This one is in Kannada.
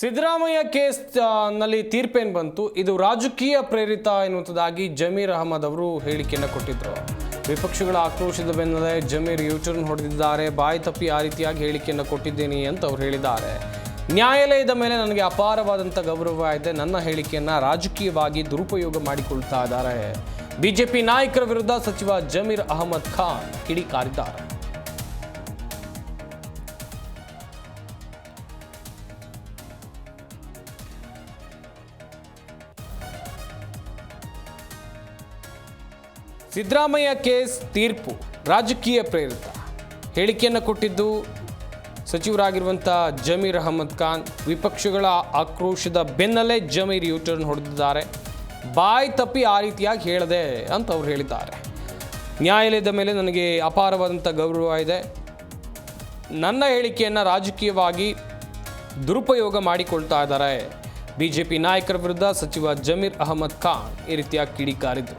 ಸಿದ್ದರಾಮಯ್ಯ ಕೇಸ್ನಲ್ಲಿ ತೀರ್ಪೇನು ಬಂತು. ಇದು ರಾಜಕೀಯ ಪ್ರೇರಿತ ಎನ್ನುವಂಥದ್ದಾಗಿ ಜಮೀರ್ ಅಹಮದ್ ಅವರು ಹೇಳಿಕೆಯನ್ನು ಕೊಟ್ಟಿದ್ದರು ವಿಪಕ್ಷಗಳ ಆಕ್ರೋಶದ ಬೆನ್ನಲ್ಲೇ ಜಮೀರ್ ಯೂಟರ್ನ್ ಹೊಡೆದಿದ್ದಾರೆ. ಬಾಯಿ ತಪ್ಪಿ ಆ ರೀತಿಯಾಗಿ ಹೇಳಿಕೆಯನ್ನು ಕೊಟ್ಟಿದ್ದೀನಿ ಅಂತ ಅವ್ರು ಹೇಳಿದ್ದಾರೆ. ನ್ಯಾಯಾಲಯದ ಮೇಲೆ ನನಗೆ ಅಪಾರವಾದಂಥ ಗೌರವ ಇದೆ. ನನ್ನ ಹೇಳಿಕೆಯನ್ನು ರಾಜಕೀಯವಾಗಿ ದುರುಪಯೋಗ ಮಾಡಿಕೊಳ್ತಾ ಇದ್ದಾರೆ. ಬಿಜೆಪಿ ನಾಯಕರ ವಿರುದ್ಧ ಸಚಿವ ಜಮೀರ್ ಅಹಮದ್ ಖಾನ್ ಕಿಡಿಕಾರಿದ್ದಾರೆ. ಸಿದ್ದರಾಮಯ್ಯ ಕೇಸ್ ತೀರ್ಪು, ರಾಜಕೀಯ ಪ್ರೇರಿತ. ಹೇಳಿಕೆಯನ್ನು ಕೊಟ್ಟಿದ್ದು ಸಚಿವರಾಗಿರುವಂಥ ಜಮೀರ್ ಅಹಮದ್ ಖಾನ್. ವಿಪಕ್ಷಗಳ ಆಕ್ರೋಶದ ಬೆನ್ನಲ್ಲೇ ಜಮೀರ್ ಯೂಟರ್ನ್ ಹೊಡೆದಿದ್ದಾರೆ. ಬಾಯಿ ತಪ್ಪಿ ಆ ರೀತಿಯಾಗಿ ಹೇಳದೆ ಅಂತ ಅವ್ರು ಹೇಳಿದ್ದಾರೆ. ನ್ಯಾಯಾಲಯದ ಮೇಲೆ ನನಗೆ ಅಪಾರವಾದಂಥ ಗೌರವ ಇದೆ. ನನ್ನ ಹೇಳಿಕೆಯನ್ನು ರಾಜಕೀಯವಾಗಿ ದುರುಪಯೋಗ ಮಾಡಿಕೊಳ್ತಾ ಇದ್ದಾರೆ. ಬಿ ಜೆ ಪಿ ನಾಯಕರ ವಿರುದ್ಧ ಸಚಿವ ಜಮೀರ್ ಅಹಮದ್ ಖಾನ್ ಈ ರೀತಿಯಾಗಿ ಕಿಡಿಕಾರಿದ್ರು.